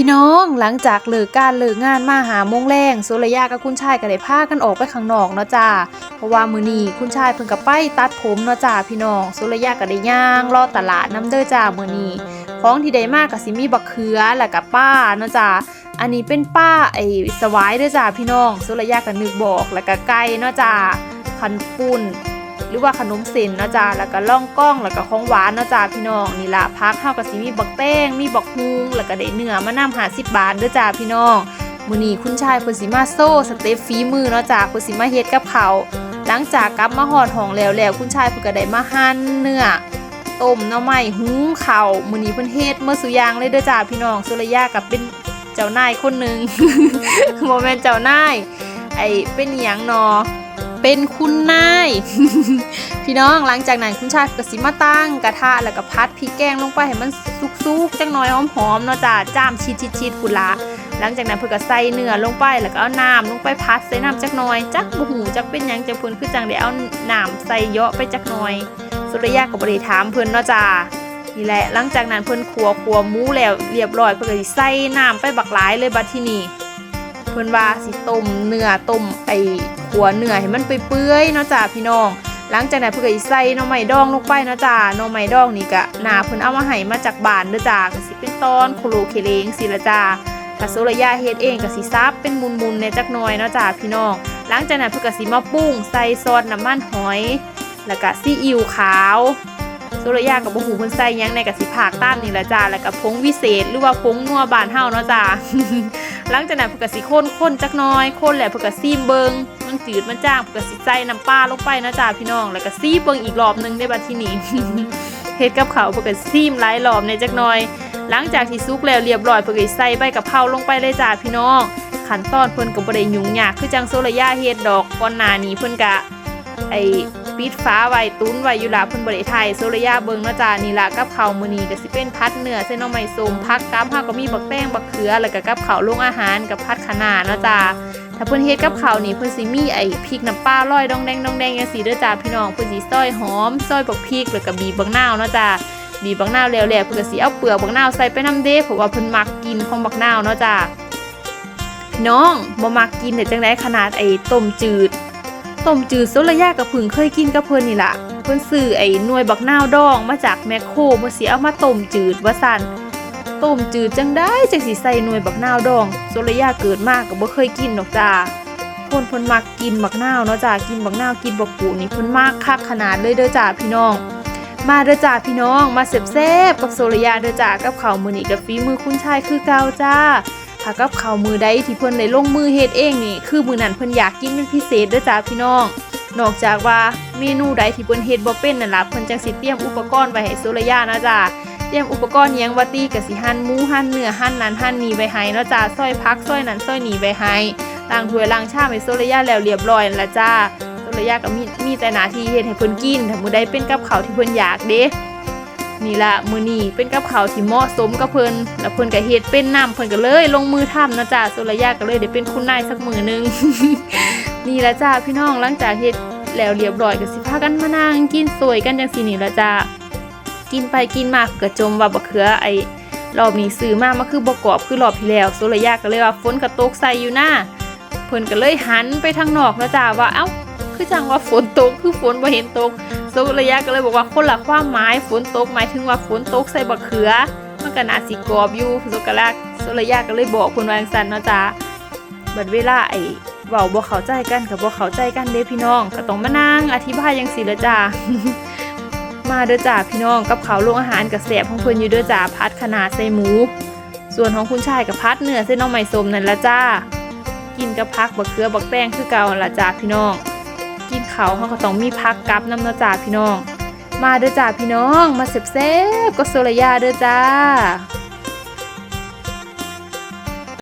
พี่น้องหลังจากเลิกการเลิกงานมาหามงแรงโซลยากับคุณชายก็ได้พากันออกไปข้างนอกเนาะจ้าเพราะว่ามื้อนี้คุณชายเพิ่นก็ไปตัดผมเนาะจ้าพี่น้องโซลยาก็ได้ย่างรอตลาดน้ำเด้อจ้ามื้อนี้ของที่ได้มากก็สิมีบักเขือแล้วก็ป้าเนาะจ้าอันนี้เป็นป้าไอ้สวายเด้อจ้าพี่น้องโซลยาก็นึกบอกแล้วก็ไก่เนาะจ้าคันปุ้น หรือว่าขนมเส้นเนาะจ้าแล้วก็ล่องกล้องแล้วก็ของหวานเนาะจ้าพี่น้องนี่ละพักเฮาวกับสิมีบักแต้งมีบักฮุงแล้วก็ได้เนื้อมานำหาสิบบาทเด้อจ้าพี่น้องมื้อนี้คุณชายเพิ่นสิมาโซ่สเต็ปฝีมือเนาะจ้าเพิ่นสิมาเฮ็ดกับเขาหลังจากกลับมาฮอดห้องแล้วแล้วคุณชายเพิ่นก็ได้มาหั่นเนื้อต้มหน่อไม้หุงข้ามื้อนี้เพิ่นเฮ็ดเมื่อสุยางเลยเด้อจ้าพี่น้องสุรยากับเป็นเจ้านายคนหนึงบ่แม่นเจ้านายไอ้เป็นหยังเนาะ เป็นคุณนาย พี่น้องหลังจากนั้นคุณชายก็สิมาตั้งกระทะแล้วก็พัดพริกแกงลงไปให้มันสุกๆจังน้อยหอมๆเนาะจ้าจ้ามชีดๆๆพุ่นละหลังจากนั้นเพิ่นก็ใส่เนื้อลงไปแล้วก็เอาน้ำลงไปพัดใส่น้ำจักหน่อยจักบ่หูจักเป็นยังจังเพิ่นคือจังได้เอาน้ำใส่เยอะไปจักหน่อย สุริยะก็บ่ได้ถามเพิ่อนเนาะจ้านี่แหละหลังจากนั้นเพิ่อนขัวขัวหมูแล้วเรียบร้อยเพิ่นก็ใส่น้ำไปบักหลายเลยบัดทีนี้เพิ่อนว่าสิต้มเนื้อต้มไอ ขัวเนื้อให้มันเปื่อยๆเนาะจ้าพี่น้อง หลังจากนั้นเพิ่นก็สิใส่หน่อไม้ดองลงไปเนาะจ้าหน่อไม้ดองนี่ก็หนาเพิ่นเอามาให้มาจากบ้านเด้อจ้าก็สิเป็นตอนโคโลเคเลงสิละจ้าถ้าโซลยาเฮ็ดเองก็สิซับเป็นมุนๆในจักหน่อยเนาะจ้าพี่น้อง หลังจากนั้นเพิ่นก็สิมาปรุงใส่ซอสน้ำมันหอย แล้วก็ซีอิ๊วขาว โซรยากับบ่ฮู้เพิ่นใส่ยังในก็สิภาคตามนี่ละจ้าแล้วก็ผงวิเศษหรือว่าผงนัวบานเฮาเนาะจ้าหลังจากนั้นเพิ่นก็สิข้นข้นจักน้อยข้นแหล้วเพิ่นก็ซีมเบิงมันจืดมันจ้างเพิ่นก็สิใส่น้ำปลาลงไปนะจ้าพี่น้อง แล้วก็ซีเบิงอีกรอบหนึงได้บัดทีนี้เฮ็ดกับเขาเพิ่นก็ซีมหลายรอบในจักน่อย หลังจากที่สุกแล้วเรียบร้อยเพิ่นก็สิใส่ใบกะเพราลงไปเลยจ้าพี่น้องขั้นตอนเพิ่นก็บ่ได้ยุ่งยากคือจังโซลยาเฮ็ดดอกก่อนหน้านี้เพิ่นก็ไอ ปิดฟ้าไว้ตุ้นไว้อยู่ละเพิ่นบ่ได้ถ่ายโซลยาเบิงเนาะจ้านี่ล่ะกับข้าวมื้อนี้ก็สิเป็นพัดเนื้อเส้นน่อไม้ส้มผักกับเฮาก็มีบักแป้งบักเขือแล้วก็กับข้าวลงอาหารกับพัดคะน้าเนาะจ้าถ้าเพิ่นเฮ็ดกับข้าวนี่เพิ่นสิมีไอ้พริกน้ำปลาลอยดองแดงดองแดงจังซี่เด้อจ้าพี่น้องเพิ่นสิซอยหอมซอยบักพริกแล้วก็บีบบักนาวเนาะจ้าบีบบักนาวแล้วๆเพิ่นก็สิเอาเปลือกบักนาวใส่ไปน้ำเด้เพราะว่าเพิ่นมักกินของบักนาวเนาะจ้าน้องบ่มักกินเด็ดจังไดขนาดไอ้ต้มจืด ต้มจืดโซลยากับผึ่งเคยกินกับเพิ่นนี่ล่ะ เพิ่นซื้อไอ้หน่วยบักนาวดองมาจากแมคโครบ่สิเอามาต้มจืดว่าซั่นต้มจืดจังได้จังสิใส่หน่วยบักนาวดองโซลยาเกิดมาก็บ่เคยกินดอกจ้าคนเพิ่นมักกินบักนาวเนาะจ้ากินบักนาวกินบักปูนี่เพิ่นมากคักขนาดเลยเด้อจ้าพี่น้อง มาเด้อจ้าพี่น้องมาแซ่บๆกับโซลยาเด้อจ้ากับข้าวมื้อนี้กับฝีมือคุณชายคือเก่าจ้า ถ้ากับข้าวมือใดที่เพิ่นได้ลงมือเฮ็ดเองนี่คือมือนั้นเพิ่นอยากกินเป็นพิเศษเด้อจ้าพี่น้อง นอกจากว่าเมนูใดที่เพิ่นเฮ็ดบ่เป็นนั่นล่ะเพิ่นจังสิเตรียมอุปกรณ์ไว้ให้โซลยานะจ้าเตรียมอุปกรณ์หยังว่าตีก็สิหั่นหมูหั่นเนื้อหั่นนั้นหั่นนี้ไว้ให้เนาะจ้าซอยผักซอยนั้นซอยนี้ไว้ให้ล้างถ้วยล้างชามให้โซลยาแล้วเรียบร้อยละจ้าโซลยาก็มีมีแต่หน้าที่เฮ็ดให้เพิ่นกินถ้ามื้อใดเป็นกับข้าวที่เพิ่นอยากเด้ นี่ละมือนี่เป็นกับข้าวที่เหมาะสมกับเพิ่นแล้วเพิ่นก็เฮ็ดเป็นน้ำเพิ่นก็เลย ลงมือทำนะจ้าโซลยาก็เลยได้เป็นคุณนายสักมือหนึง นี่ละจ้าพี่น้องหลังจากเฮ็ดแล้วเรียบร้อยก็สิพากันมานั่งกินสวยกันจังซี่นี่ละจ้ากินไปกินมาก็จมว่าบักเขือไอ้รอบนี้ซื้อมามาคือบ่กรอบคือรอบที่แล้วโซลยาก็เลยว่าฝนก็ตกใส่อยู่หน้าเพิ่นก็เลยหันไปทางนอกนะจ้าว่าเอ้า คือจังว่าฝนตกคือฝนบ่เห็นตกโซระยะก็เลยบอกว่าคนละความหมายฝนตกหมายถึงว่าฝนตกใส่บักเขือ มันก็น่าสิกรอบอยู่โซกะลักโซระยะก็เลยบอกคนวางซันเนาะจ้าบัดเวลาไอ้เว้าบ่เข้าใจกันกับบ่เข้าใจกันเด้พี่น้องก็ต้องมานั่งอธิบายจังซี่ละจ้ามาเด้อจ้าพี่น้องกับข้าวโรงอาหารกับแซ่บของเพิ่นอยู่เด้อจ้าพัดขนาดใส่หมู ส่วนของคุณชายกับพัดเนื้อเส้นน้องใหม่สมนั่นละจ้ากินกับพักบักเขือบักแตงคือเก่าละจ้าพี่น้อง กินเขาเขาก็ต้องมีพักกับน้ำเนาะจ่าพี่น้อง มาเด้อจ้าพี่น้อง มาเซบเซบๆก็โซลยาเด้อจ้า